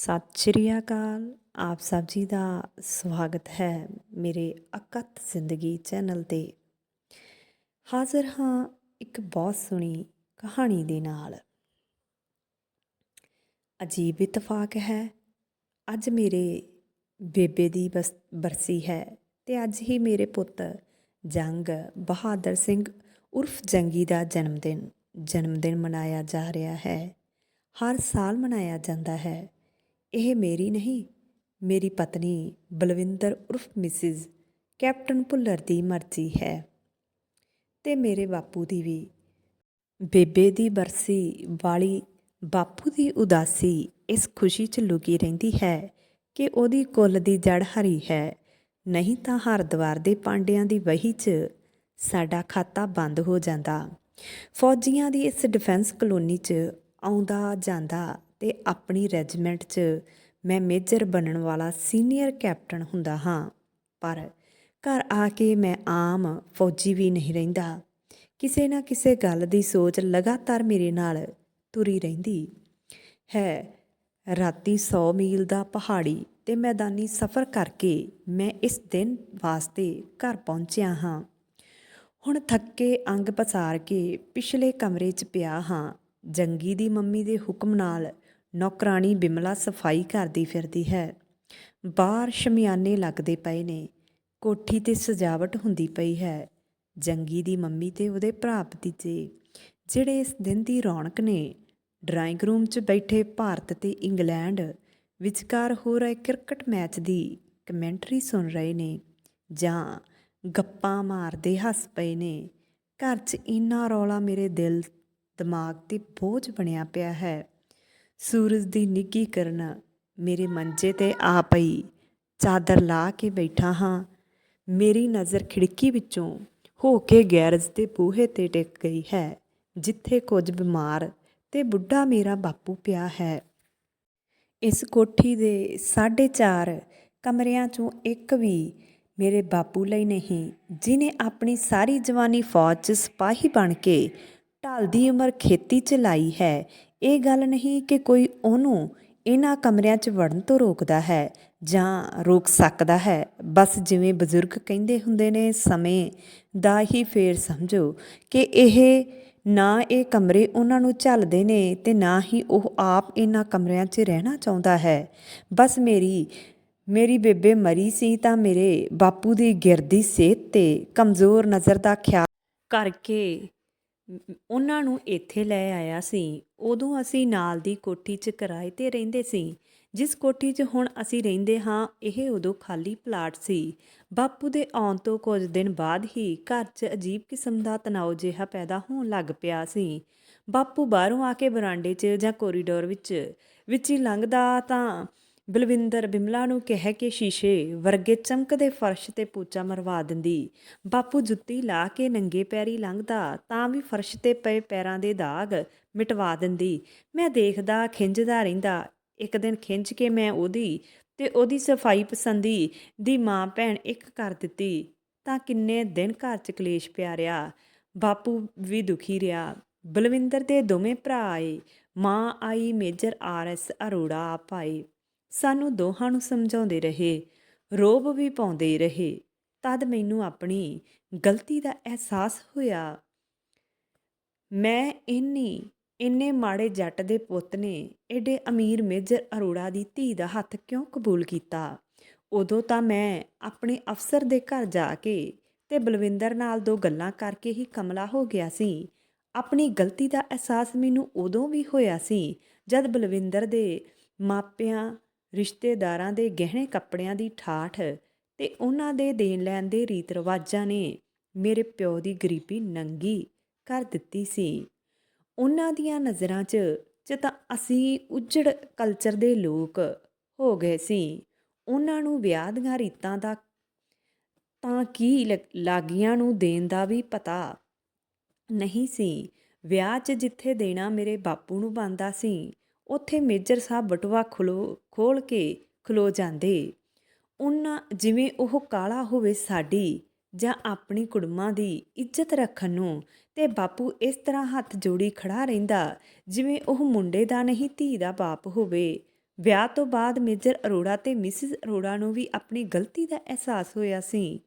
ਸਤਿ ਸ਼੍ਰੀ ਅਕਾਲ। ਆਪ ਸਭ ਜੀ ਦਾ ਸਵਾਗਤ ਹੈ ਮੇਰੇ ਅਕਤ ਜ਼ਿੰਦਗੀ ਚੈਨਲ ਤੇ। ਹਾਜ਼ਰ ਹਾਂ ਇੱਕ ਬਹੁਤ ਸੋਹਣੀ ਕਹਾਣੀ ਦੇ ਨਾਲ। ਅਜੀਬ ਇਤਫਾਕ ਹੈ। ਅੱਜ ਮੇਰੇ ਬੇਬੇ ਦੀ ਬਸ, ਬਰਸੀ ਹੈ ਤੇ ਅੱਜ ਹੀ ਮੇਰੇ ਪੁੱਤ ਜੰਗ ਬਹਾਦਰ ਸਿੰਘ ਉਰਫ ਜੰਗੀ ਦਾ ਜਨਮ ਦਿਨ ਜਨਮ ਦਿਨ ਮਨਾਇਆ ਜਾ ਰਿਹਾ ਹੈ। ਹਰ ਸਾਲ ਮਨਾਇਆ ਜਾਂਦਾ ਹੈ। ਇਹ ਮੇਰੀ ਨਹੀਂ, ਮੇਰੀ ਪਤਨੀ ਬਲਵਿੰਦਰ ਉਰਫ ਮਿਸਿਸ ਕੈਪਟਨ ਭੁੱਲਰ ਦੀ ਮਰਜ਼ੀ ਹੈ। ਤੇ ਮੇਰੇ ਬਾਪੂ ਦੀ ਵੀ। ਬੇਬੇ ਦੀ ਬਰਸੀ ਵਾਲੀ ਬਾਪੂ ਦੀ ਉਦਾਸੀ ਇਸ ਖੁਸ਼ੀ 'ਚ ਲੁਕੀ ਰਹਿੰਦੀ ਹੈ ਕਿ ਉਹਦੀ ਕੁੱਲ ਦੀ ਜੜ ਹਰੀ ਹੈ। ਨਹੀਂ ਤਾਂ ਹਰਦੁਆਰ ਦੇ ਪਾਂਡਿਆਂ ਦੀ ਵਹੀ 'ਚ ਸਾਡਾ ਖਾਤਾ ਬੰਦ ਹੋ ਜਾਂਦਾ। ਫੌਜੀਆਂ ਦੀ ਇਸ ਡਿਫੈਂਸ ਕਲੋਨੀ 'ਚ ਆਉਂਦਾ ਜਾਂਦਾ ਤੇ ਆਪਣੀ ਰੈਜੀਮੈਂਟ 'ਚ ਮੈਂ ਮੇਜਰ ਬਣਨ ਵਾਲਾ ਸੀਨੀਅਰ ਕੈਪਟਨ ਹੁੰਦਾ ਹਾਂ। ਪਰ ਘਰ ਆ ਕੇ ਮੈਂ ਆਮ ਫੌਜੀ ਵੀ ਨਹੀਂ ਰਹਿੰਦਾ। ਕਿਸੇ ਨਾ ਕਿਸੇ ਗੱਲ ਦੀ ਸੋਚ ਲਗਾਤਾਰ ਮੇਰੇ ਨਾਲ ਤੁਰੀ ਰਹਿੰਦੀ ਹੈ। ਰਾਤੀ 100 ਮੀਲ ਦਾ ਪਹਾੜੀ ਤੇ ਮੈਦਾਨੀ ਸਫ਼ਰ ਕਰਕੇ ਮੈਂ ਇਸ ਦਿਨ ਵਾਸਤੇ ਘਰ ਪਹੁੰਚਿਆ ਹਾਂ। ਹੁਣ ਥੱਕੇ ਅੰਗ ਪਸਾਰ ਕੇ ਪਿਛਲੇ ਕਮਰੇ 'ਚ ਪਿਆ ਹਾਂ। ਜੰਗੀ ਦੀ ਮੰਮੀ ਦੇ ਹੁਕਮ ਨਾਲ ਨੌਕਰਾਣੀ ਬਿਮਲਾ ਸਫ਼ਾਈ ਕਰਦੀ ਫਿਰਦੀ ਹੈ। ਬਾਹਰ ਸ਼ਮਿਆਨੇ ਲੱਗਦੇ ਪਏ ਨੇ। ਕੋਠੀ ਤੇ ਸਜਾਵਟ ਹੁੰਦੀ ਪਈ ਹੈ। ਜੰਗੀ ਦੀ ਮੰਮੀ ਤੇ ਉਹਦੇ ਭਰਾ ਭਤੀਜੇ, ਜਿਹੜੇ ਇਸ ਦਿਨ ਦੀ ਰੌਣਕ ਨੇ। ਡਰਾਇੰਗ ਰੂਮ 'ਚ ਬੈਠੇ ਭਾਰਤ ਤੇ ਇੰਗਲੈਂਡ ਵਿਚਕਾਰ ਹੋ ਰਹੇ ਕ੍ਰਿਕਟ ਮੈਚ ਦੀ ਕਮੈਂਟਰੀ ਸੁਣ ਰਹੇ ਨੇ ਜਾਂ ਗੱਪਾਂ ਮਾਰਦੇ ਹੱਸ ਪਏ ਨੇ। ਘਰ 'ਚ ਇੰਨਾ ਰੌਲਾ ਮੇਰੇ ਦਿਲ, ਦਿਮਾਗ ਤੇ ਬੋਝ ਬਣਿਆ ਪਿਆ ਹੈ। ਸੂਰਜ ਦੀ ਨਿੱਘੀ ਕਿਰਨ ਮੇਰੇ ਮੰਜੇ ਤੇ ਆ ਪਈ। ਚਾਦਰ ਲਾ ਕੇ ਬੈਠਾ ਹਾਂ। ਮੇਰੀ ਨਜ਼ਰ ਖਿੜਕੀ ਵਿੱਚੋਂ ਹੋ ਕੇ ਗੈਰਜ ਦੇ ਬੂਹੇ ਤੇ ਟਿਕ ਗਈ ਹੈ, ਜਿੱਥੇ ਕੁਝ ਬਿਮਾਰ ਤੇ ਬੁੱਢਾ ਮੇਰਾ ਬਾਪੂ ਪਿਆ ਹੈ। ਇਸ ਕੋਠੀ ਦੇ 4.5 ਕਮਰਿਆਂ ਚੋਂ ਇੱਕ ਵੀ ਮੇਰੇ ਬਾਪੂ ਲਈ ਨਹੀਂ, ਜਿਨੇ ਆਪਣੀ ਸਾਰੀ ਜਵਾਨੀ ਫੌਜ 'ਚ ਸਿਪਾਹੀ ਬਣ ਕੇ ਢਲਦੀ ਉਮਰ ਖੇਤੀ 'ਚ ਲਾਈ ਹੈ ਇਹ ਗੱਲ ਨਹੀਂ ਕਿ ਕੋਈ ਉਹਨੂੰ ਇਹਨਾਂ ਕਮਰਿਆਂ 'ਚ ਵੜਨ ਤੋਂ ਰੋਕਦਾ ਹੈ ਜਾਂ ਰੋਕ ਸਕਦਾ ਹੈ। ਬਸ ਜਿਵੇਂ ਬਜ਼ੁਰਗ ਕਹਿੰਦੇ ਹੁੰਦੇ ਨੇ, ਸਮੇਂ ਦਾ ਹੀ ਫੇਰ ਸਮਝੋ ਕਿ ਇਹ ਨਾ ਇਹ ਕਮਰੇ ਉਹਨਾਂ ਨੂੰ ਝੱਲਦੇ ਨੇ ਤੇ ਨਾ ਹੀ ਉਹ ਆਪ ਇਹਨਾਂ ਕਮਰਿਆਂ 'ਚ ਰਹਿਣਾ ਚਾਹੁੰਦਾ ਹੈ। ਬਸ ਮੇਰੀ ਮੇਰੀ ਬੇਬੇ ਮਰੀ ਸੀ ਤਾਂ ਮੇਰੇ ਬਾਪੂ ਦੀ ਗਿਰਦੀ ਸਿਹਤ ਤੇ ਕਮਜ਼ੋਰ ਨਜ਼ਰ ਦਾ ਖਿਆਲ ਕਰਕੇ ਉਹਨਾਂ ਨੂੰ ਇੱਥੇ ਲੈ ਆਇਆ ਸੀ। ਉਦੋਂ ਅਸੀਂ ਨਾਲ ਦੀ ਕੋਠੀ 'ਚ ਕਿਰਾਏ ਤੇ ਰਹਿੰਦੇ ਸੀ। ਜਿਸ ਕੋਠੀ 'ਚ ਹੁਣ ਅਸੀਂ ਰਹਿੰਦੇ ਹਾਂ, ਇਹ ਉਦੋਂ ਖਾਲੀ ਪਲਾਟ ਸੀ। ਬਾਪੂ ਦੇ ਆਉਣ ਤੋਂ ਕੁਝ ਦਿਨ ਬਾਅਦ ਹੀ ਘਰ 'ਚ ਅਜੀਬ ਕਿਸਮ ਦਾ ਤਣਾਅ ਜਿਹਾ ਪੈਦਾ ਹੋਣ ਲੱਗ ਪਿਆ ਸੀ। ਬਾਪੂ ਬਾਹਰੋਂ ਆ ਕੇ ਬਰਾਂਡੇ 'ਚ ਜਾਂ ਕੋਰੀਡੋਰ ਵਿੱਚ ਵਿੱਚ ਹੀ ਲੰਘਦਾ ਤਾਂ ਬਲਵਿੰਦਰ ਬਿਮਲਾ ਨੂੰ ਕਹਿ ਕੇ ਸ਼ੀਸ਼ੇ ਵਰਗੇ ਚਮਕਦੇ ਫਰਸ਼ ਤੇ ਪੂਚਾ ਮਰਵਾ ਦਿੰਦੀ। ਬਾਪੂ ਜੁੱਤੀ ਲਾ ਕੇ ਨੰਗੇ ਪੈਰੀ ਲੰਘਦਾ ਤਾਂ ਵੀ ਫਰਸ਼ ਤੇ ਪਏ ਪੈਰਾਂ ਦੇ ਦਾਗ ਮਿਟਵਾ ਦਿੰਦੀ। ਮੈਂ ਦੇਖਦਾ, ਖਿੰਝਦਾ ਰਹਿੰਦਾ। ਇੱਕ ਦਿਨ ਖਿੰਝ ਕੇ ਮੈਂ ਉਹਦੀ ਤੇ ਉਹਦੀ ਸਫ਼ਾਈ ਪਸੰਦੀ ਦੀ ਮਾਂ ਭੈਣ ਇੱਕ ਕਰ ਦਿੱਤੀ। ਤਾਂ ਕਿੰਨੇ ਦਿਨ ਘਰ 'ਚ ਕਲੇਸ਼ ਪਿਆ ਰਿਹਾ। ਬਾਪੂ ਵੀ ਦੁਖੀ ਰਿਹਾ। ਬਲਵਿੰਦਰ ਦੇ ਦੋਵੇਂ ਭਰਾ ਆਏ। ਮਾਂ ਆਈ, ਮੇਜਰ ਆਰ ਐਸ ਅਰੋੜਾ ਆਪ ਆਏ ਸਾਨੂੰ ਦੋਹਾਂ ਨੂੰ ਸਮਝਾਉਂਦੇ ਰਹੇ, ਰੋਬ ਵੀ ਪਾਉਂਦੇ ਰਹੇ। ਤਦ ਮੈਨੂੰ ਆਪਣੀ ਗਲਤੀ ਦਾ ਅਹਿਸਾਸ ਹੋਇਆ। ਮੈਂ ਇੰਨੀ, ਇੰਨੇ ਮਾੜੇ ਜੱਟ ਦੇ ਪੁੱਤ ਨੇ ਏਡੇ ਅਮੀਰ ਮੇਜਰ ਅਰੋੜਾ ਦੀ ਧੀ ਦਾ ਹੱਥ ਕਿਉਂ ਕਬੂਲ ਕੀਤਾ? ਉਦੋਂ ਤਾਂ ਮੈਂ ਆਪਣੇ ਅਫਸਰ ਦੇ ਘਰ ਜਾ ਕੇ ਤੇ ਬਲਵਿੰਦਰ ਨਾਲ ਦੋ ਗੱਲਾਂ ਕਰਕੇ ਹੀ ਕਮਲਾ ਹੋ ਗਿਆ ਸੀ। ਆਪਣੀ ਗਲਤੀ ਦਾ ਅਹਿਸਾਸ ਮੈਨੂੰ ਉਦੋਂ ਵੀ ਹੋਇਆ ਸੀ ਜਦ ਬਲਵਿੰਦਰ ਦੇ ਮਾਪਿਆਂ ਰਿਸ਼ਤੇਦਾਰਾਂ ਦੇ ਗਹਿਣੇ ਕੱਪੜਿਆਂ ਦੀ ਠਾਠ ਤੇ ਉਹਨਾਂ ਦੇ ਦੇਣ ਲੈਣ ਦੇ ਰੀਤ ਰਿਵਾਜਾਂ ਨੇ ਮੇਰੇ ਪਿਓ ਦੀ ਗਰੀਬੀ ਨੰਗੀ ਕਰ ਦਿੱਤੀ ਸੀ। ਉਹਨਾਂ ਦੀਆਂ ਨਜ਼ਰਾਂ 'ਚ ਚ ਤਾਂ ਅਸੀਂ ਉੱਜੜ ਕਲਚਰ ਦੇ ਲੋਕ ਹੋ ਗਏ ਸੀ। ਉਹਨਾਂ ਨੂੰ ਵਿਆਹ ਦੀਆਂ ਰੀਤਾਂ ਦਾ ਤਾਂ ਕੀ ਲਾਗੀਆਂ ਨੂੰ ਦੇਣ ਦਾ ਵੀ ਪਤਾ ਨਹੀਂ ਸੀ। ਵਿਆਹ 'ਚ ਜਿੱਥੇ ਦੇਣਾ ਮੇਰੇ ਬਾਪੂ ਨੂੰ ਬੰਦਾ ਸੀ ਉੱਥੇ ਮੇਜਰ ਸਾਹਿਬ ਬਟੂਆ ਖਲੋ ਖੋਲ ਕੇ ਖਲੋ ਜਾਂਦੇ। ਉਹਨਾਂ ਜਿਵੇਂ ਉਹ ਕਾਲਾ ਹੋਵੇ ਸਾਡੀ ਜਾਂ ਆਪਣੀ ਕੁੜਮਾਂ ਦੀ ਇੱਜ਼ਤ ਰੱਖਣ ਨੂੰ ਤੇ ਬਾਪੂ ਇਸ ਤਰ੍ਹਾਂ ਹੱਥ ਜੋੜੀ ਖੜਾ ਰਹਿੰਦਾ ਜਿਵੇਂ ਉਹ ਮੁੰਡੇ ਦਾ ਨਹੀਂ, ਧੀ ਦਾ ਬਾਪ ਹੋਵੇ। ਵਿਆਹ ਤੋਂ ਬਾਅਦ ਮੇਜਰ ਅਰੋੜਾ ਤੇ ਮਿਸਿਸ ਅਰੋੜਾ ਨੂੰ ਵੀ ਆਪਣੀ ਗਲਤੀ ਦਾ ਅਹਿਸਾਸ ਹੋਇਆ ਸੀ।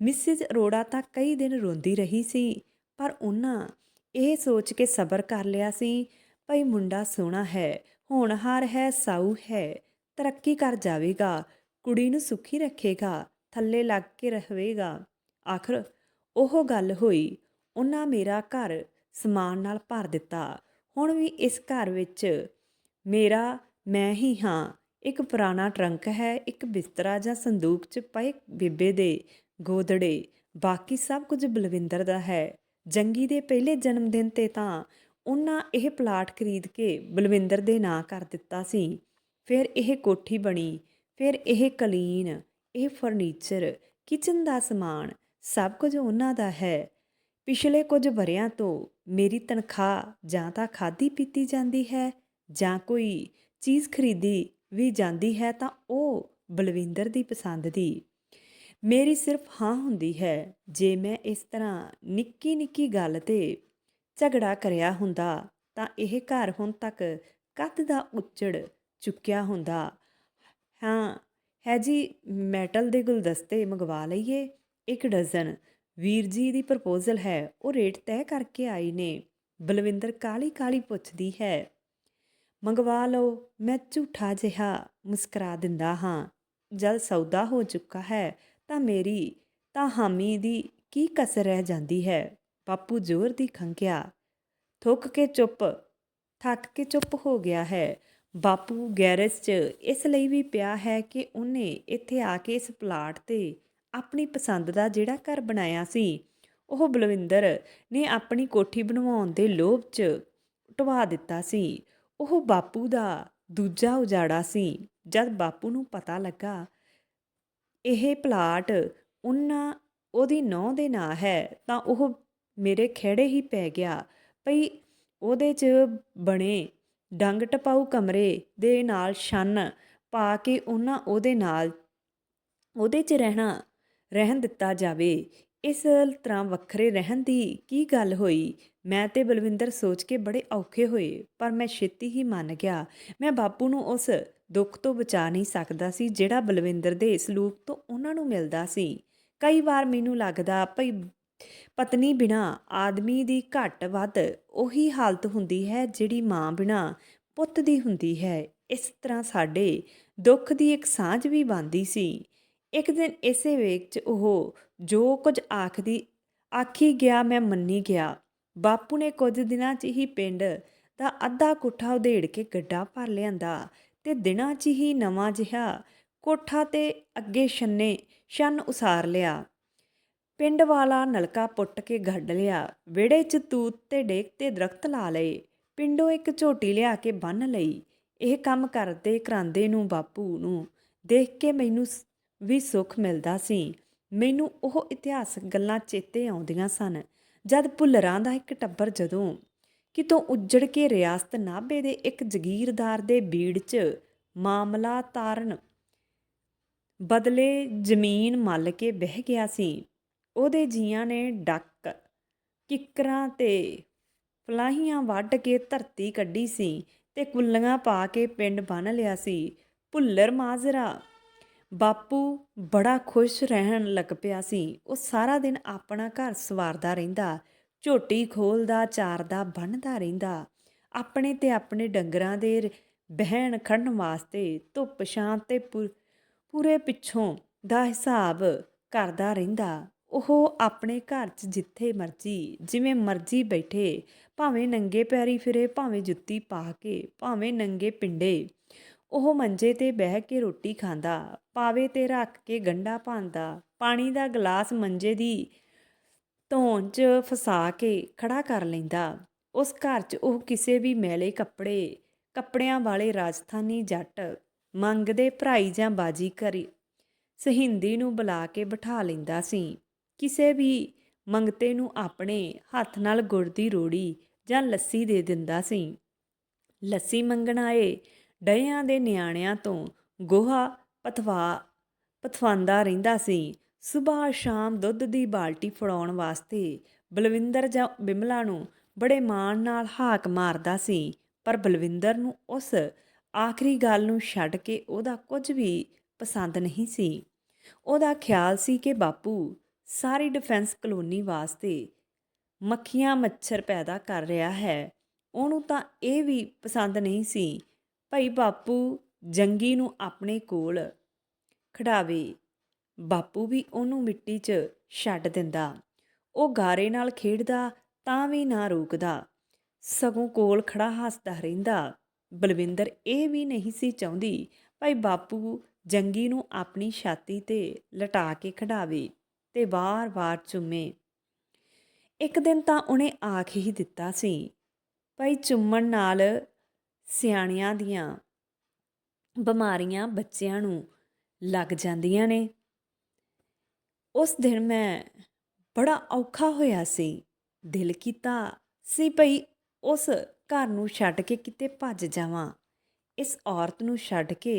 ਮਿਸਿਸ ਅਰੋੜਾ ਤਾਂ ਕਈ ਦਿਨ ਰੋਂਦੀ ਰਹੀ ਸੀ, ਪਰ ਉਹਨਾਂ ਇਹ ਸੋਚ ਕੇ ਸਬਰ ਕਰ ਲਿਆ ਸੀ ਭਈ ਮੁੰਡਾ ਸੋਹਣਾ ਹੈ ਹੋਣਹਾਰ ਹੈ, ਸਾਊ ਹੈ। ਤਰੱਕੀ ਕਰ ਜਾਵੇਗਾ, ਕੁੜੀ ਨੂੰ ਸੁਖੀ ਰੱਖੇਗਾ, ਥੱਲੇ ਲੱਗ ਕੇ ਰਹੇਗਾ। ਆਖਰ ਉਹ ਗੱਲ ਹੋਈ, ਉਹਨਾਂ ਮੇਰਾ ਘਰ ਸਮਾਨ ਨਾਲ ਭਰ ਦਿੱਤਾ। ਹੁਣ ਵੀ ਇਸ ਘਰ ਵਿੱਚ ਮੇਰਾ, ਮੈਂ ਹੀ ਹਾਂ। ਇੱਕ ਪੁਰਾਣਾ ਟਰੰਕ ਹੈ, ਇੱਕ ਬਿਸਤਰਾ ਜਾਂ ਸੰਦੂਕ 'ਚ ਪਏ ਬੀਬੇ ਦੇ ਗੋਦੜੇ। ਬਾਕੀ ਸਭ ਕੁਝ ਬਲਵਿੰਦਰ ਦਾ ਹੈ। ਜੰਗੀ ਦੇ ਪਹਿਲੇ ਜਨਮ ਦਿਨ ਤੇ ਤਾਂ ਉਹਨਾਂ ਇਹ ਪਲਾਟ ਖਰੀਦ ਕੇ ਬਲਵਿੰਦਰ ਦੇ ਨਾਂ ਕਰ ਦਿੱਤਾ ਸੀ। ਫਿਰ ਇਹ ਕੋਠੀ ਬਣੀ, ਫਿਰ ਇਹ ਕਲੀਨ, ਇਹ ਫਰਨੀਚਰ, ਕਿਚਨ ਦਾ ਸਮਾਨ, ਸਭ ਕੁਝ ਉਹਨਾਂ ਦਾ ਹੈ। ਪਿਛਲੇ ਕੁਝ ਵਰਿਆਂ ਤੋਂ ਮੇਰੀ ਤਨਖਾਹ ਜਾਂ ਤਾਂ ਖਾਦੀ ਪੀਤੀ ਜਾਂਦੀ ਹੈ ਜਾਂ ਕੋਈ ਚੀਜ਼ ਖਰੀਦੀ ਵੀ ਜਾਂਦੀ ਹੈ ਤਾਂ ਉਹ ਬਲਵਿੰਦਰ ਦੀ ਪਸੰਦ ਦੀ। ਮੇਰੀ ਸਿਰਫ ਹਾਂ ਹੁੰਦੀ ਹੈ। ਜੇ ਮੈਂ ਇਸ ਤਰ੍ਹਾਂ ਨਿੱਕੀ ਨਿੱਕੀ ਗੱਲ ਤੇ ਝਗੜਾ ਕਰਿਆ ਹੁੰਦਾ, ਤਾਂ ਇਹ ਘਰ ਹੁਣ ਤੱਕ ਕੱਦ ਦਾ ਉੱਚੜ ਚੁੱਕਿਆ ਹੁੰਦਾ। ਹਾਂ, ਹੈ ਜੀ, ਮੈਟਲ ਦੇ ਗੁਲਦਸਤੇ ਮੰਗਵਾ ਲਈਏ। ਇੱਕ ਡਜ਼ਨ। ਵੀਰ ਜੀ ਦੀ ਪ੍ਰਪੋਜ਼ਲ ਹੈ, ਉਹ ਰੇਟ ਤੈਅ ਕਰਕੇ ਆਈ ਨੇ। ਬਲਵਿੰਦਰ ਕਾਲੀ ਕਾਲੀ ਪੁੱਛਦੀ ਹੈ, ਮੰਗਵਾ ਲਓ, ਮੈਂ ਝੂਠਾ ਜਿਹਾ ਮੁਸਕਰਾ ਦਿੰਦਾ ਹਾਂ। ਜਦ ਸੌਦਾ ਹੋ ਚੁੱਕਾ ਹੈ, ਤਾਂ ਮੇਰੀ, ਤਾਂ ਹਾਮੀ ਦੀ ਕੀ ਕਸਰ ਰਹਿ ਜਾਂਦੀ ਹੈ? ਬਾਪੂ ਜ਼ੋਰ ਦੀ ਖੰਗਿਆ ਥੁੱਕ ਕੇ ਚੁੱਪ, ਥੱਕ ਕੇ ਚੁੱਪ ਹੋ ਗਿਆ ਹੈ। ਬਾਪੂ ਗੈਰੇਜ 'ਚ ਇਸ ਲਈ ਵੀ ਪਿਆ ਹੈ ਕਿ ਉਹਨੇ ਇੱਥੇ ਆ ਕੇ ਇਸ ਪਲਾਟ ਤੇ ਆਪਣੀ ਪਸੰਦ ਦਾ ਜਿਹੜਾ ਘਰ ਬਣਾਇਆ ਸੀ, ਉਹ ਬਲਵਿੰਦਰ ਨੇ ਆਪਣੀ ਕੋਠੀ ਬਣਵਾਉਣ ਦੇ ਲੋਭ 'ਚ ਟਵਾ ਦਿੱਤਾ ਸੀ। ਉਹ ਬਾਪੂ ਦਾ ਦੂਜਾ ਉਜਾੜਾ ਸੀ। ਜਦ ਬਾਪੂ ਨੂੰ ਪਤਾ ਲੱਗਾ, ਇਹ ਪਲਾਟ ਉਹਨਾਂ, ਉਹਦੀ ਨੌਂ ਦੇ ਨਾਂ ਹੈ, ਤਾਂ ਉਹ ਮੇਰੇ ਖੇੜੇ ਹੀ ਪੈ ਗਿਆ। ਭਈ ਉਹਦੇ 'ਚ ਬਣੇ ਡੰਗ ਟਪਾਊ ਕਮਰੇ ਦੇ ਨਾਲ ਛੰਨ ਪਾ ਕੇ ਉਹਨਾਂ ਉਹਦੇ ਨਾਲ ਉਹਦੇ 'ਚ ਰਹਿਣਾ, ਰਹਿਣ ਦਿੱਤਾ ਜਾਵੇ। ਇਸ ਤਰ੍ਹਾਂ ਵੱਖਰੇ ਰਹਿਣ ਦੀ ਕੀ ਗੱਲ ਹੋਈ? ਮੈਂ ਤੇ ਬਲਵਿੰਦਰ ਸੋਚ ਕੇ ਬੜੇ ਔਖੇ ਹੋਏ, ਪਰ ਮੈਂ ਛੇਤੀ ਹੀ ਮੰਨ ਗਿਆ। ਮੈਂ ਬਾਪੂ ਨੂੰ ਉਸ ਦੁੱਖ ਤੋਂ ਬਚਾ ਨਹੀਂ ਸਕਦਾ ਸੀ, ਜਿਹੜਾ ਬਲਵਿੰਦਰ ਦੇ ਸਲੂਕ ਤੋਂ ਉਹਨਾਂ ਨੂੰ ਮਿਲਦਾ ਸੀ। ਕਈ ਵਾਰ ਮੈਨੂੰ ਲੱਗਦਾ ਭਈ ਪਤਨੀ ਬਿਨਾ ਆਦਮੀ ਦੀ ਘੱਟ ਵੱਧ ਉਹੀ ਹਾਲਤ ਹੁੰਦੀ ਹੈ ਜਿਹੜੀ ਮਾਂ ਬਿਨਾ ਪੁੱਤ ਦੀ ਹੁੰਦੀ ਹੈ। ਇਸ ਤਰ੍ਹਾਂ ਸਾਡੇ ਦੁੱਖ ਦੀ ਇੱਕ ਸਾਂਝ ਵੀ ਬਣਦੀ ਸੀ। ਇੱਕ ਦਿਨ ਇਸੇ ਵੇਖ 'ਚ ਉਹ ਜੋ ਕੁਝ ਆਖਦੀ, ਆਖੀ ਗਿਆ, ਮੈਂ ਮੰਨੀ ਗਿਆ। ਬਾਪੂ ਨੇ ਕੁਝ ਦਿਨਾਂ 'ਚ ਹੀ ਪਿੰਡ ਦਾ ਅੱਧਾ ਕੋਠਾ ਉਧੇੜ ਕੇ ਗੱਡਾ ਭਰ ਲਿਆਂਦਾ ਤੇ ਦਿਨਾਂ 'ਚ ਹੀ ਨਵਾਂ ਜਿਹਾ ਕੋਠਾ ਤੇ ਅੱਗੇ ਛੰਨੇ ਛੰਨ ਉਸਾਰ ਲਿਆ। ਪਿੰਡ ਵਾਲਾ ਨਲਕਾ ਪੁੱਟ ਕੇ ਗੱਡ ਲਿਆ। ਵਿਹੜੇ 'ਚ ਤੂਤ ਤੇ ਡੇਕ ਤੇ ਦਰਖਤ ਲਾ ਲਏ। ਪਿੰਡੋਂ ਇੱਕ ਝੋਟੀ ਲਿਆ ਕੇ ਬੰਨ ਲਈ। ਇਹ ਕੰਮ ਕਰਦੇ ਕਰਾਂਦੇ ਨੂੰ ਬਾਪੂ ਨੂੰ। ਦੇਖ ਕੇ ਮੈਨੂੰ ਵੀ ਸੁੱਖ ਮਿਲਦਾ ਸੀ। ਮੈਨੂੰ ਉਹ ਇਤਿਹਾਸਕ ਗੱਲਾਂ ਚੇਤੇ ਆਉਂਦੀਆਂ ਸਨ। ਜਦ ਭੁੱਲਰਾਂ ਦਾ ਇੱਕ ਟੱਬਰ ਜਦੋਂ ਕਿਤੋਂ ਉੱਜੜ ਕੇ ਰਿਆਸਤ ਨਾਭੇ ਦੇ ਇੱਕ ਜ਼ਗੀਰਦਾਰ ਦੇ ਬੀੜ 'ਚ ਮਾਮਲਾ ਤਾਰਨ ਬਦਲੇ ਜ਼ਮੀਨ ਮੱਲ ਕੇ ਬਹਿ ਗਿਆ ਸੀ। ਉਹਦੇ ਜੀਆਂ ਨੇ ਡੱਕ ਕਿੱਕਰਾਂ ਤੇ ਫਲਾਹੀਆਂ ਵੱਢ ਕੇ ਧਰਤੀ ਕੱਢੀ ਸੀ ਤੇ ਕੁੱਲੀਆਂ ਪਾ ਕੇ ਪਿੰਡ ਬੰਨ ਲਿਆ ਸੀ। ਭੁੱਲਰ ਮਾਜਰਾ, ਬਾਪੂ ਬੜਾ ਖੁਸ਼ ਰਹਿਣ ਲੱਗ ਪਿਆ ਸੀ। ਉਹ ਸਾਰਾ ਦਿਨ ਆਪਣਾ ਘਰ ਸਵਾਰਦਾ ਰਹਿੰਦਾ, ਝੋਟੀ ਖੋਲਦਾ, ਚਾਰਦਾ ਬੰਨਦਾ ਰਹਿੰਦਾ। ਆਪਣੇ ਤੇ ਆਪਣੇ ਡੰਗਰਾਂ ਦੇ ਬਹਿਣ ਖੜਨ ਵਾਸਤੇ ਧੁੱਪ ਛਾਂ ਤੇ ਪੁ- ਪੂਰੇ ਪਿੱਛੋਂ ਦਾ ਹਿਸਾਬ ਕਰਦਾ ਰਹਿੰਦਾ। ਉਹ ਆਪਣੇ ਘਰ 'ਚ ਜਿੱਥੇ ਮਰਜ਼ੀ, ਜਿਵੇਂ ਮਰਜ਼ੀ ਬੈਠੇ, ਭਾਵੇਂ ਨੰਗੇ ਪੈਰੀ ਫਿਰੇ, ਭਾਵੇਂ ਜੁੱਤੀ ਪਾ ਕੇ, ਭਾਵੇਂ ਨੰਗੇ ਪਿੰਡੇ। ਉਹ ਮੰਜੇ ਤੇ ਬਹਿ ਕੇ ਰੋਟੀ ਖਾਂਦਾ, ਪਾਵੇ ਤੇ ਰੱਖ ਕੇ ਗੰਡਾ ਪਾਉਂਦਾ ਪਾਣੀ ਦਾ ਗਲਾਸ ਮੰਜੇ ਦੀ ਧੌਣ 'ਚ ਫਸਾ ਕੇ ਖੜਾ ਕਰ ਲੈਂਦਾ। ਉਸ ਘਰ 'ਚ ਉਹ ਕਿਸੇ ਵੀ ਮੈਲੇ ਕੱਪੜੇ, ਕੱਪੜਿਆਂ ਵਾਲੇ ਰਾਜਸਥਾਨੀ ਜੱਟ, ਮੰਗਦੇ ਭਰਾਈ ਜਾਂ ਬਾਜੀ ਕਰੀ, ਸਹਿੰਦੀ ਨੂੰ ਬੁਲਾ ਕੇ ਬਿਠਾ ਲੈਂਦਾ ਸੀ। ਕਿਸੇ ਵੀ ਮੰਗਤੇ ਨੂੰ ਆਪਣੇ ਹੱਥ ਨਾਲ ਗੁੜ ਦੀ ਰੋੜੀ ਜਾਂ ਲੱਸੀ ਦੇ ਦਿੰਦਾ ਸੀ। ਲੱਸੀ ਮੰਗਣ ਆਏ, ਡਹਿਆਂ ਦੇ ਨਿਆਣਿਆਂ ਤੋਂ ਗੋਹਾ ਪਥਵਾ ਪਥਵਾਂਦਾ ਰਹਿੰਦਾ ਸੀ। ਸਵੇਰ ਸ਼ਾਮ ਦੁੱਧ ਦੀ ਬਾਲਟੀ ਫੜਾਉਣ ਵਾਸਤੇ ਬਲਵਿੰਦਰ ਜਾਂ ਬਿਮਲਾ ਨੂੰ ਬੜੇ ਮਾਣ ਨਾਲ ਹਾਕ ਮਾਰਦਾ ਸੀ, ਪਰ ਬਲਵਿੰਦਰ ਨੂੰ ਉਸ ਆਖਰੀ ਗੱਲ ਨੂੰ ਛੱਡ ਕੇ ਉਹਦਾ ਕੁਝ ਵੀ ਪਸੰਦ ਨਹੀਂ ਸੀ। ਉਹਦਾ ਖਿਆਲ ਸੀ ਕਿ ਬਾਪੂ ਸਾਰੀ ਡਿਫੈਂਸ ਕਲੋਨੀ ਵਾਸਤੇ ਮੱਖੀਆਂ ਮੱਛਰ ਪੈਦਾ ਕਰ ਰਿਹਾ ਹੈ। ਉਹਨੂੰ ਤਾਂ ਇਹ ਵੀ ਪਸੰਦ ਨਹੀਂ ਸੀ, ਭਾਈ ਬਾਪੂ, ਜੰਗੀ ਨੂੰ ਆਪਣੇ ਕੋਲ ਖੜਾਵੇ। ਬਾਪੂ ਵੀ ਉਹਨੂੰ ਮਿੱਟੀ 'ਚ ਛੱਡ ਦਿੰਦਾ। ਉਹ ਗਾਰੇ ਨਾਲ ਖੇਡਦਾ ਤਾਂ ਵੀ ਨਾ ਰੋਕਦਾ। ਸਗੋਂ ਕੋਲ ਖੜਾ ਹੱਸਦਾ ਰਹਿੰਦਾ। ਬਲਵਿੰਦਰ ਇਹ ਵੀ ਨਹੀਂ ਸੀ ਚਾਹੁੰਦੀ, ਭਾਈ ਬਾਪੂ ਜੰਗੀ ਨੂੰ ਆਪਣੀ ਛਾਤੀ ਤੇ ਲਟਾ ਕੇ ਖੜਾਵੇ। ਤੇ ਵਾਰ-ਵਾਰ ਚੁੰਮੇ। ਇੱਕ ਦਿਨ ਤਾਂ ਉਹਨੇ ਆਖ ਹੀ ਦਿੱਤਾ ਸੀ, ਭਾਈ ਚੁੰਮਣ ਨਾਲ ਸਿਆਣਿਆਂ ਦੀਆਂ ਬਿਮਾਰੀਆਂ ਬੱਚਿਆਂ ਨੂੰ ਲੱਗ ਜਾਂਦੀਆਂ ਨੇ। ਉਸ ਦਿਨ ਮੈਂ ਬੜਾ ਔਖਾ ਹੋਇਆ ਸੀ, ਦਿਲ ਕੀਤਾ ਸੀ ਭਈ ਉਸ ਘਰ ਨੂੰ ਛੱਡ ਕੇ ਕਿਤੇ ਭੱਜ ਜਾਵਾਂ, ਇਸ ਔਰਤ ਨੂੰ ਛੱਡ ਕੇ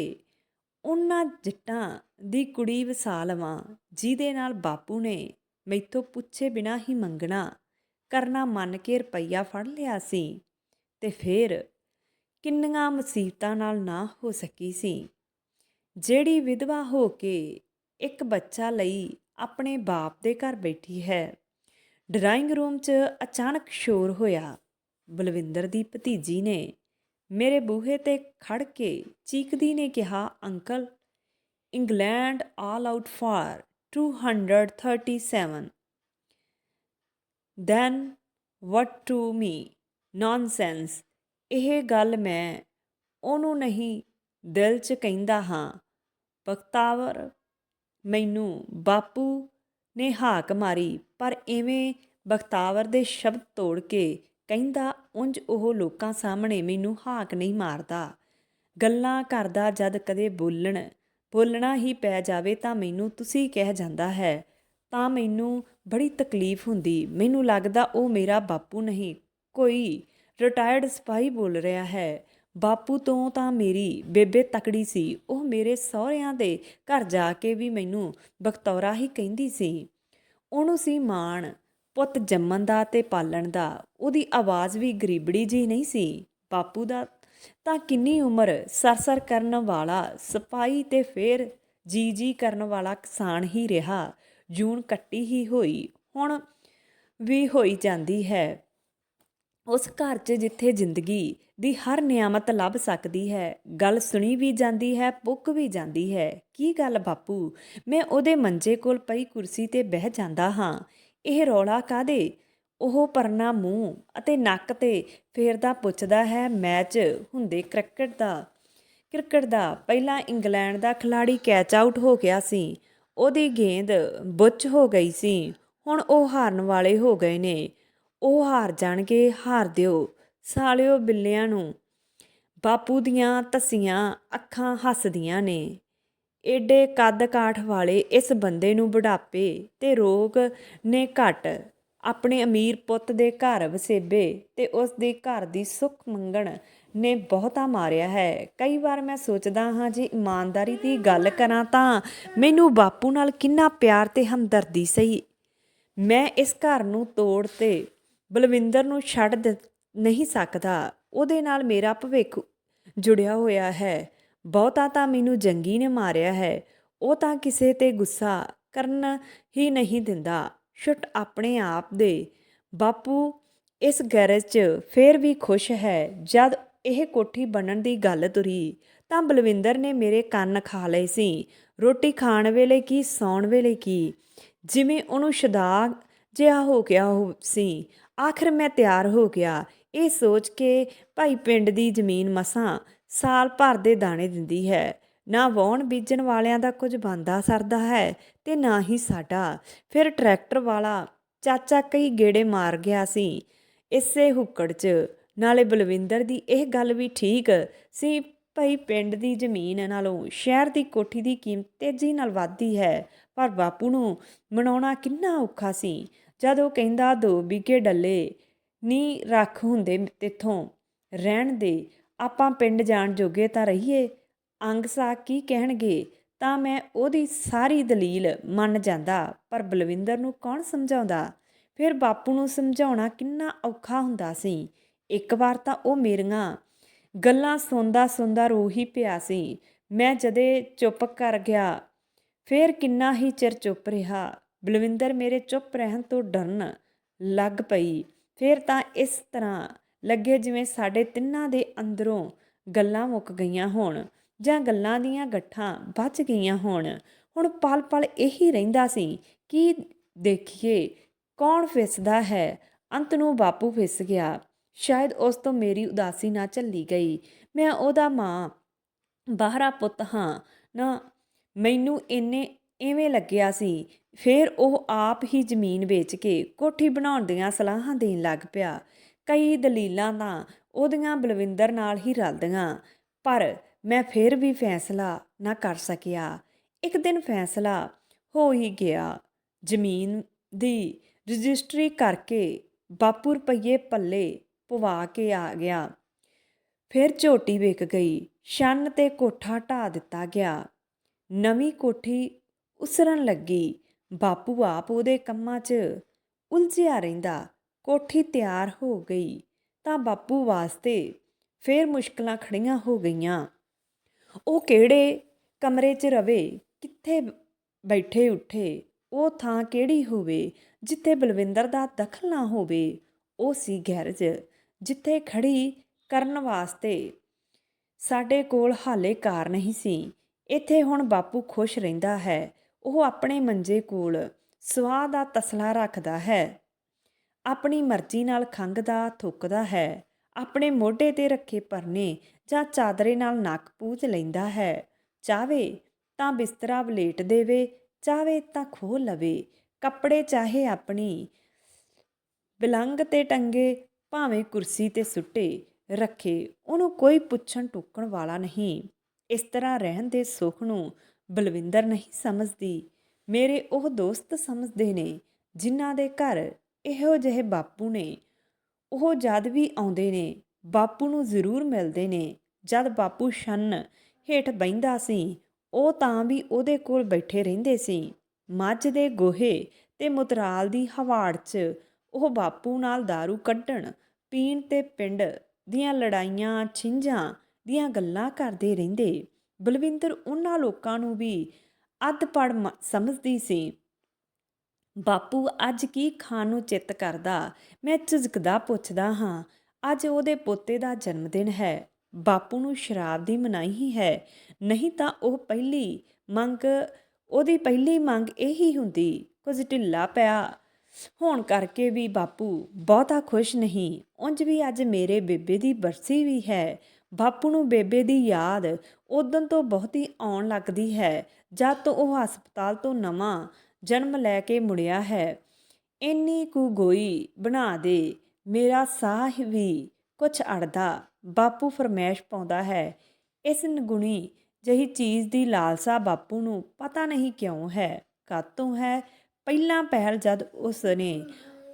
ਉਹਨਾਂ ਜੱਟਾਂ ਦੀ ਕੁੜੀ ਵਸਾ ਲਵਾਂ ਜਿਹਦੇ ਨਾਲ ਬਾਪੂ ਨੇ ਮੈਥੋਂ ਪੁੱਛੇ ਬਿਨਾ ਹੀ ਮੰਗਣਾ, ਕਰਨਾ ਮੰਨ ਕੇ ਰੁਪਈਆ ਫੜ ਲਿਆ ਸੀ ਤੇ ਫਿਰ ਕਿੰਨੀਆਂ ਮੁਸੀਬਤਾਂ ਨਾਲ ਨਾ ਹੋ ਸਕੀ ਸੀ। ਜਿਹੜੀ ਵਿਧਵਾ ਹੋ ਕੇ ਇੱਕ ਬੱਚਾ ਲਈ ਆਪਣੇ ਬਾਪ ਦੇ ਘਰ ਬੈਠੀ ਹੈ, ਡਰਾਇੰਗ ਰੂਮ 'ਚ ਅਚਾਨਕ ਸ਼ੋਰ ਹੋਇਆ। ਬਲਵਿੰਦਰ ਦੀ ਭਤੀਜੀ ਨੇ ਮੇਰੇ ਬੂਹੇ ਤੇ ਖੜ ਕੇ ਚੀਕਦੀ ਨੇ ਕਿਹਾ, uncle England all out for 237 then what to me nonsense ਇਹ ਗੱਲ ਮੈਂ ਉਹਨੂੰ ਨਹੀਂ ਦਿਲ 'ਚ ਕਹਿੰਦਾ ਹਾਂ। ਬਖਤਾਵਰ ਮੈਨੂੰ ਬਾਪੂ ਨੇ ਹਾਕ ਮਾਰੀ, ਪਰ ਐਵੇਂ ਬਖਤਾਵਰ ਦੇ ਸ਼ਬਦ ਤੋੜ ਕੇ ਕਹਿੰਦਾ ਉਂਝ ਉਹ ਲੋਕਾਂ ਸਾਹਮਣੇ ਮੈਨੂੰ ਹਾਕ ਨਹੀਂ ਮਾਰਦਾ। ਗੱਲਾਂ ਕਰਦਾ ਜਦ ਕਦੇ ਬੋਲਣ। ਬੋਲਣਾ ਹੀ ਪੈ ਜਾਵੇ ਤਾਂ ਮੈਨੂੰ ਤੁਸੀਂ ਕਹਿ ਜਾਂਦਾ ਹੈ। ਤਾਂ ਮੈਨੂੰ ਬੜੀ ਤਕਲੀਫ ਹੁੰਦੀ। ਮੈਨੂੰ ਲੱਗਦਾ ਉਹ ਮੇਰਾ ਬਾਪੂ ਨਹੀਂ, ਕੋਈ ਰਿਟਾਇਰਡ ਸਿਪਾਹੀ ਬੋਲ ਰਿਹਾ ਹੈ। ਬਾਪੂ ਤੋਂ ਤਾਂ ਮੇਰੀ ਬੇਬੇ ਤਕੜੀ ਸੀ। ਉਹ ਮੇਰੇ ਸਹੁਰਿਆਂ ਦੇ ਘਰ ਜਾ ਕੇ ਵੀ ਮੈਨੂੰ ਬਖਤੌਰਾ ਹੀ ਕਹਿੰਦੀ ਸੀ। ਉਹਨੂੰ ਸੀ ਮਾਣ, ਪੁੱਤ ਜੰਮਣ ਦਾ ਤੇ ਪਾਲਣ ਦਾ। ਉਹਦੀ ਆਵਾਜ਼ ਵੀ ਗਰੀਬੜੀ ਜੀ ਨਹੀਂ ਸੀ। ਬਾਪੂ ਦਾ ਤਾਂ ਕਿੰਨੀ ਉਮਰ ਸਰਸਰ ਕਰਨ ਵਾਲਾ, ਸਿਪਾਹੀ ਤੇ ਫੇਰ ਜੀ ਜੀ ਕਰਨ ਵਾਲਾ ਕਿਸਾਨ ਹੀ ਰਿਹਾ। ਜੂਨ ਕੱਟੀ ਹੀ ਹੋਈ, ਹੁਣ ਵੀ ਹੋਈ ਜਾਂਦੀ ਹੈ। ਉਸ ਘਰ 'ਚ ਜਿੱਥੇ ਜ਼ਿੰਦਗੀ ਦੀ ਹਰ ਨਿਆਮਤ ਲੱਭ ਸਕਦੀ ਹੈ, ਗੱਲ ਸੁਣੀ ਵੀ ਜਾਂਦੀ ਹੈ, ਪੁੱਕ ਵੀ ਜਾਂਦੀ ਹੈ। ਕੀ ਗੱਲ ਬਾਪੂ? ਮੈਂ ਉਹਦੇ ਮੰਜੇ ਕੋਲ ਪਈ ਕੁਰਸੀ ਤੇ ਬਹਿ ਜਾਂਦਾ ਹਾਂ। ਇਹ ਰੌਲਾ ਕਾਦੇ ਉਹ ਪਰਨਾ ਮੂੰਹ ਅਤੇ ਨੱਕ ਤੇ ਫੇਰਦਾ ਪੁੱਛਦਾ ਹੈ, ਮੈਚ ਹੁੰਦੇ ਕ੍ਰਿਕਟ ਦਾ? ਕ੍ਰਿਕਟ ਦਾ। ਪਹਿਲਾਂ ਇੰਗਲੈਂਡ ਦਾ ਖਿਲਾੜੀ ਕੈਚ ਆਊਟ ਹੋ ਗਿਆ ਸੀ। ਉਹਦੀ ਗੇਂਦ ਬੁੱਚ ਹੋ ਗਈ ਸੀ। ਹੁਣ ਉਹ ਹਾਰਨ ਵਾਲੇ ਹੋ ਗਏ ਨੇ। ਉਹ ਹਾਰ ਜਾਣਗੇ, ਹਾਰ ਦਿਓ। ਸਾਲਿਓ ਬਿੱਲਿਆਂ ਨੂੰ। ਬਾਪੂ ਦੀਆਂ ਤਸੀਆਂ ਅੱਖਾਂ ਹੱਸਦੀਆਂ ਨੇ। ਏਡੇ ਕੱਦ ਕਾਠ ਵਾਲੇ ਇਸ ਬੰਦੇ ਨੂੰ ਬੁਢਾਪੇ ਤੇ ਰੋਗ ਨੇ ਘਟ। ਆਪਣੇ ਅਮੀਰ ਪੁੱਤ ਦੇ ਘਰ ਵਸੇਬੇ ਤੇ ਉਸ ਦੇ ਘਰ ਦੀ ਸੁੱਖ ਮੰਗਣ ਨੇ ਬਹੁਤਾ ਮਾਰਿਆ ਹੈ। ਕਈ ਵਾਰ ਮੈਂ ਸੋਚਦਾ ਹਾਂ, ਜੇ ਇਮਾਨਦਾਰੀ ਦੀ ਗੱਲ ਕਰਾਂ ਤਾਂ ਮੈਨੂੰ ਬਾਪੂ ਨਾਲ ਕਿੰਨਾ ਪਿਆਰ ਤੇ ਹਮਦਰਦੀ ਸਹੀ। ਮੈਂ ਇਸ ਘਰ ਨੂੰ ਤੋੜ ਤੇ ਬਲਵਿੰਦਰ ਨੂੰ ਛੱਡ ਦ- ਨਹੀਂ ਸਕਦਾ। ਉਹਦੇ ਨਾਲ ਮੇਰਾ ਭਵਿੱਖ ਜੁੜਿਆ ਹੋਇਆ ਹੈ। ਬਹੁਤਾ ਤਾਂ ਮੈਨੂੰ ਜੰਗੀ ਨੇ ਮਾਰਿਆ ਹੈ। ਉਹ ਤਾਂ ਕਿਸੇ ਤੇ ਗੁੱਸਾ ਕਰਨ ਹੀ ਨਹੀਂ ਦਿੰਦਾ। ਛੁੱਟ ਆਪਣੇ ਆਪ ਦੇ। ਬਾਪੂ, ਇਸ ਗੈਰੇਜ 'ਚ ਫੇਰ ਵੀ ਖੁਸ਼ ਹੈ। ਜਦ ਇਹ ਕੋਠੀ ਬਣਨ ਦੀ ਗੱਲ ਤੁਰੀ, ਤਾਂ ਬਲਵਿੰਦਰ ਨੇ ਮੇਰੇ ਕੰਨ ਖਾ ਲਏ ਸੀ। ਰੋਟੀ ਖਾਣ ਵੇਲੇ ਕੀ, ਸੌਣ ਵੇਲੇ ਕੀ? ਜਿਵੇਂ ਉਹਨੂੰ ਸ਼ਦਾਗ ਜਿਹਾ ਹੋ ਗਿਆ ਹੋ ਸੀ। ਆਖਰ ਮੈਂ ਤਿਆਰ ਹੋ ਗਿਆ। ਇਹ ਸੋਚ ਕੇ ਭਾਈ ਪਿੰਡ ਦੀ ਜ਼ਮੀਨ ਮਸਾਂ ਸਾਲ ਭਰ ਦੇ ਦਾਣੇ ਦਿੰਦੀ ਹੈ। ਨਾ ਵਾਉਣ ਬੀਜਣ ਵਾਲਿਆਂ ਦਾ ਕੁਝ ਬੰਦਾ ਸਰਦਾ ਹੈ ਤੇ ਨਾ ਹੀ ਸਾਡਾ। ਫਿਰ ਟਰੈਕਟਰ ਵਾਲਾ ਚਾਚਾ ਕਈ ਗੇੜੇ ਮਾਰ ਗਿਆ ਸੀ। ਇਸੇ ਹੁੱਕੜ 'ਚ। ਨਾਲੇ ਬਲਵਿੰਦਰ ਦੀ ਇਹ ਗੱਲ ਵੀ ਠੀਕ ਸੀ, ਭਈ ਪਿੰਡ ਦੀ ਜ਼ਮੀਨ ਨਾਲੋਂ ਸ਼ਹਿਰ ਦੀ ਕੋਠੀ ਦੀ ਕੀਮਤ ਤੇਜ਼ੀ ਨਾਲ ਵੱਧਦੀ ਹੈ। ਪਰ ਬਾਪੂ ਨੂੰ ਮਨਾਉਣਾ ਕਿੰਨਾ ਔਖਾ ਸੀ। ਜਦ ਉਹ ਕਹਿੰਦਾ, ਦੋ ਵਿਗੇ ਡੱਲੇ ਨੀ ਰੱਖ ਹੁੰਦੇ ਤੇਥੋਂ। ਰਹਿਣ ਦੇ, ਆਪਾਂ ਪਿੰਡ ਜਾਣ ਜੋਗੇ ਤਾਂ ਰਹੀਏ। ਅੰਗ ਸਾਕ ਕੀ ਕਹਿਣਗੇ, ਤਾਂ ਮੈਂ ਉਹਦੀ ਸਾਰੀ ਦਲੀਲ ਮੰਨ ਜਾਂਦਾ। ਪਰ ਬਲਵਿੰਦਰ ਨੂੰ ਕੌਣ ਸਮਝਾਉਂਦਾ? ਫਿਰ ਬਾਪੂ ਨੂੰ ਸਮਝਾਉਣਾ ਕਿੰਨਾ ਔਖਾ ਹੁੰਦਾ ਸੀ। ਇੱਕ ਵਾਰ ਤਾਂ ਉਹ ਮੇਰੀਆਂ ਗੱਲਾਂ ਸੁਣਦਾ ਸੁਣਦਾ ਰੋ ਹੀ ਪਿਆ ਸੀ। ਮੈਂ ਜਦੇ ਚੁੱਪ ਕਰ ਗਿਆ, ਫਿਰ ਕਿੰਨਾ ਹੀ ਚਿਰ ਚੁੱਪ ਰਿਹਾ। ਬਲਵਿੰਦਰ ਮੇਰੇ ਚੁੱਪ ਰਹਿਣ ਤੋਂ ਡਰਨ ਲੱਗ ਪਈ। ਫਿਰ ਤਾਂ ਇਸ ਤਰ੍ਹਾਂ ਲੱਗੇ ਜਿਵੇਂ ਸਾਡੇ ਤਿੰਨਾਂ ਦੇ ਅੰਦਰੋਂ ਗੱਲਾਂ ਮੁੱਕ ਗਈਆਂ ਹੋਣ। ਜਾਂ ਗੱਲਾਂ ਦੀਆਂ ਗੱਠਾਂ ਬਚ ਗਈਆਂ ਹੋਣ। ਹੁਣ ਪਲ ਪਲ ਇਹੀ ਰਹਿੰਦਾ ਸੀ ਕਿ ਦੇਖੀਏ ਕੌਣ ਫਿਸਦਾ ਹੈ। ਅੰਤ ਨੂੰ ਬਾਪੂ ਫਿਸ ਗਿਆ। ਸ਼ਾਇਦ ਉਸ ਤੋਂ ਮੇਰੀ ਉਦਾਸੀ ਨਾ ਝੱਲੀ ਗਈ। ਮੈਂ ਉਹਦਾ ਮਾਂ, ਬਾਹਰਾ ਪੁੱਤ ਹਾਂ। ਨਾ, ਮੈਨੂੰ ਇੰਨੇ ਐਵੇਂ ਲੱਗਿਆ ਸੀ। ਫਿਰ ਉਹ ਆਪ ਹੀ ਜ਼ਮੀਨ ਵੇਚ ਕੇ ਕੋਠੀ ਬਣਾਉਣ ਦੀਆਂ ਸਲਾਹਾਂ ਦੇਣ ਲੱਗ ਪਿਆ। ਕਈ ਦਲੀਲਾਂ ਤਾਂ ਉਹਦੀਆਂ ਬਲਵਿੰਦਰ ਨਾਲ ਹੀ ਰਲਦੀਆਂ। ਪਰ ਮੈਂ ਫਿਰ ਵੀ ਫੈਸਲਾ ਨਾ ਕਰ ਸਕਿਆ। ਇੱਕ ਦਿਨ ਫੈਸਲਾ ਹੋ ਹੀ ਗਿਆ। ਜ਼ਮੀਨ ਦੀ ਰਜਿਸਟਰੀ ਕਰਕੇ ਬਾਪੂ ਰੁਪਈਏ ਪੱਲੇ ਪਵਾ ਕੇ ਆ ਗਿਆ। ਫਿਰ ਝੋਟੀ ਵਿਕ ਗਈ। ਛੰਨ ਤੇ ਕੋਠਾ ਢਾ ਦਿੱਤਾ ਗਿਆ। ਨਵੀਂ ਕੋਠੀ ਉਸਰਨ ਲੱਗੀ। ਬਾਪੂ ਆਪ ਉਹਦੇ ਕੰਮਾਂ 'ਚ ਉਲਝਿਆ ਰਹਿੰਦਾ। ਕੋਠੀ ਤਿਆਰ ਹੋ ਗਈ। ਤਾਂ ਬਾਪੂ ਵਾਸਤੇ ਫੇਰ ਮੁਸ਼ਕਲਾਂ ਖੜੀਆਂ ਹੋ ਗਈਆਂ। ਉਹ ਕਿਹੜੇ ਕਮਰੇ 'ਚ ਰਵੇ, ਕਿੱਥੇ ਬੈਠੇ ਉੱਠੇ, ਉਹ ਥਾਂ ਕਿਹੜੀ ਹੋਵੇ, ਜਿੱਥੇ ਬਲਵਿੰਦਰ ਦਾ ਦਖਲ ਨਾ ਹੋਵੇ, ਉਹ ਸੀ ਗੈਰਜ, ਜਿੱਥੇ ਖੜੀ ਕਰਨ ਵਾਸਤੇ ਸਾਡੇ ਕੋਲ ਹਾਲੇ ਕਾਰ ਨਹੀਂ ਸੀ। ਇੱਥੇ ਹੁਣ ਬਾਪੂ ਖੁਸ਼ ਰਹਿੰਦਾ ਹੈ, ਉਹ ਆਪਣੇ ਮੰਜੇ ਕੋਲ ਸਵਾਹ ਦਾ ਤਸਲਾ ਰੱਖਦਾ ਹੈ। ਆਪਣੀ ਮਰਜ਼ੀ ਨਾਲ ਖੰਘਦਾ, ਥੁੱਕਦਾ ਹੈ, ਆਪਣੇ ਮੋਢੇ ਤੇ ਰੱਖੇ ਪਰਨੇ ਜਾਂ ਚਾਦਰੇ ਨਾਲ ਨੱਕ ਪੂੰਝ ਲੈਂਦਾ ਹੈ। ਚਾਵੇ ਤਾਂ ਬਿਸਤਰਾ ਵਲੇਟ ਦੇਵੇ ਚਾਵੇ ਤਾਂ ਖੋਹ ਲਵੇ। ਕੱਪੜੇ ਚਾਹੇ ਆਪਣੀ ਬਿਲੰਗ ਤੇ ਟੰਗੇ, ਭਾਵੇਂ ਕੁਰਸੀ ਤੇ ਸੁੱਟੇ ਰੱਖੇ, ਉਹਨੂੰ ਕੋਈ ਪੁੱਛਣ ਟੋਕਣ ਵਾਲਾ ਨਹੀਂ। ਇਸ ਤਰ੍ਹਾਂ ਰਹਿਣ ਦੇ ਸੁੱਖ ਨੂੰ ਬਲਵਿੰਦਰ ਨਹੀਂ ਸਮਝਦੀ। ਮੇਰੇ ਉਹ ਦੋਸਤ ਸਮਝਦੇ ਨੇ, ਜਿਨ੍ਹਾਂ ਦੇ ਘਰ ਇਹੋ ਜਿਹੇ ਬਾਪੂ ਨੇ। ਉਹ ਜਦ ਵੀ ਆਉਂਦੇ ਨੇ ਬਾਪੂ ਨੂੰ ਜ਼ਰੂਰ ਮਿਲਦੇ ਨੇ। ਜਦ ਬਾਪੂ ਛੰਨ ਹੇਠ ਬੈੰਦਾ ਸੀ, ਉਹ ਤਾਂ ਵੀ ਉਹਦੇ ਕੋਲ ਬੈਠੇ ਰਹਿੰਦੇ ਸੀ। ਮੱਝ ਦੇ ਗੋਹੇ ਤੇ ਮੁਤਰਾਲ ਦੀ ਹਵਾੜ 'ਚ ਉਹ ਬਾਪੂ ਨਾਲ दारू ਕੱਢਣ, ਪੀਣ ਤੇ ਪਿੰਡ ਦੀਆਂ ਲੜਾਈਆਂ, ਛਿੰਝਾਂ ਦੀਆਂ ਗੱਲਾਂ ਕਰਦੇ ਰਹਿੰਦੇ। ਬਲਵਿੰਦਰ ਉਹਨਾਂ ਲੋਕਾਂ ਨੂੰ ਵੀ ਅੱਧ ਪੜ ਸਮਝਦੀ ਸੀ। ਬਾਪੂ ਅੱਜ ਕੀ ਖਾਣ ਨੂੰ ਚਿੱਤ ਕਰਦਾ? ਮੈਂ ਝਿਜਕਦਾ ਪੁੱਛਦਾ ਹਾਂ ਅੱਜ ਉਹਦੇ ਪੋਤੇ ਦਾ ਜਨਮ ਦਿਨ ਹੈ। ਬਾਪੂ ਨੂੰ ਸ਼ਰਾਬ ਦੀ ਮਨਾਹੀ ਹੈ ਨਹੀਂ ਤਾਂ ਉਹ ਪਹਿਲੀ ਮੰਗ, ਉਹਦੀ ਪਹਿਲੀ ਮੰਗ ਇਹੀ ਹੁੰਦੀ, ਕੁਝ ਢਿੱਲਾ ਪਿਆ। ਹੋਣ ਕਰਕੇ ਵੀ ਬਾਪੂ ਬਹੁਤਾ ਖੁਸ਼ ਨਹੀਂ। ਉਂਝ ਵੀ ਅੱਜ ਮੇਰੇ ਬੇਬੇ ਦੀ ਬਰਸੀ ਵੀ ਹੈ। ਬਾਪੂ ਨੂੰ ਬੇਬੇ ਦੀ ਯਾਦ ਉਦੋਂ ਤੋਂ ਬਹੁਤੀ ਆਉਣ ਲੱਗਦੀ ਹੈ, ਜਦ ਤੋਂ ਉਹ ਹਸਪਤਾਲ ਤੋਂ ਨਵਾਂ ਜਨਮ ਲੈ ਕੇ ਮੁੜਿਆ ਹੈ। ਇੰਨੀ ਕੁ ਗੋਈ ਬਣਾ ਦੇ। ਮੇਰਾ ਸਾਹ ਵੀ ਕੁਛ ਅੜਦਾ ਬਾਪੂ ਫਰਮੈਸ਼ ਪਾਉਂਦਾ ਹੈ। ਇਸ ਨਗੁਣੀ ਜਹੀ ਚੀਜ਼ ਦੀ ਲਾਲਸਾ ਬਾਪੂ ਨੂੰ ਪਤਾ ਨਹੀਂ ਕਿਉਂ ਹੈ ਕਾਤੋਂ ਹੈ? ਪਹਿਲਾਂ ਪਹਿਲ ਜਦ ਉਸ ਨੇ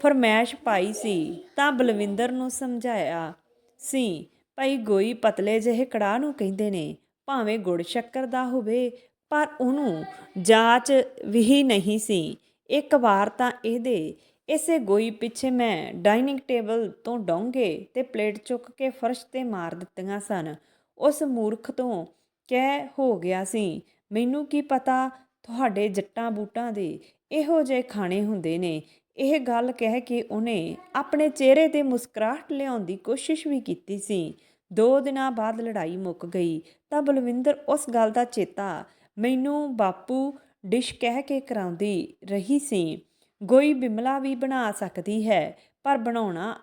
ਫਰਮੈਸ਼ ਪਾਈ ਸੀ ਤਾਂ ਬਲਵਿੰਦਰ ਨੂੰ ਸਮਝਾਇਆ, ਸੀ, ਭਾਈ ਗੋਈ ਪਤਲੇ ਜਿਹੇ ਕੜਾਹ ਨੂੰ ਕਹਿੰਦੇ ਨੇ, ਭਾਵੇਂ ਗੁੜ ਸ਼ੱਕਰ ਦਾ ਹੋਵੇ, ਪਰ ਉਹਨੂੰ ਜਾਂਚ ਵੀ ਨਹੀਂ ਸੀ। ਇੱਕ ਵਾਰ ਤਾਂ ਇਹਦੇ ਇਸੇ ਗੋਈ ਪਿੱਛੇ ਮੈਂ ਡਾਈਨਿੰਗ ਟੇਬਲ ਤੋਂ ਡੋਂਗੇ ਤੇ ਪਲੇਟ ਚੁੱਕ ਕੇ ਫਰਸ਼ ਤੇ ਮਾਰ ਦਿੱਤੀਆਂ ਸਨ। ਉਸ ਮੂਰਖ ਤੋਂ ਕਹਿ ਹੋ ਗਿਆ ਸੀ, ਮੈਨੂੰ ਕੀ ਪਤਾ ਤੁਹਾਡੇ ਜੱਟਾਂ ਬੂਟਾਂ ਦੇ ਇਹੋ ਜਿਹੇ ਖਾਣੇ ਹੁੰਦੇ ਨੇ? ਇਹ ਗੱਲ ਕਹਿ ਕੇ ਉਹਨੇ ਆਪਣੇ ਚਿਹਰੇ ਤੇ ਮੁਸਕਰਾਹਟ ਲਿਆਉਣ ਦੀ ਕੋਸ਼ਿਸ਼ ਵੀ ਕੀਤੀ ਸੀ। ਦੋ ਦਿਨਾਂ ਬਾਅਦ ਲੜਾਈ ਮੁੱਕ ਗਈ, ਤਾਂ ਬਲਵਿੰਦਰ ਉਸ ਗੱਲ ਦਾ ਚੇਤਾ ਮੈਨੂੰ ਬਾਪੂ ਡਿਸ਼ ਕਹਿ ਕੇ ਕਰਾਉਂਦੀ ਰਹੀ ਸੀ। ਗੋਈ ਬਿਮਲਾ ਵੀ ਬਣਾ ਸਕਦੀ ਹੈ, ਪਰ ਬਣਾਉਣਾ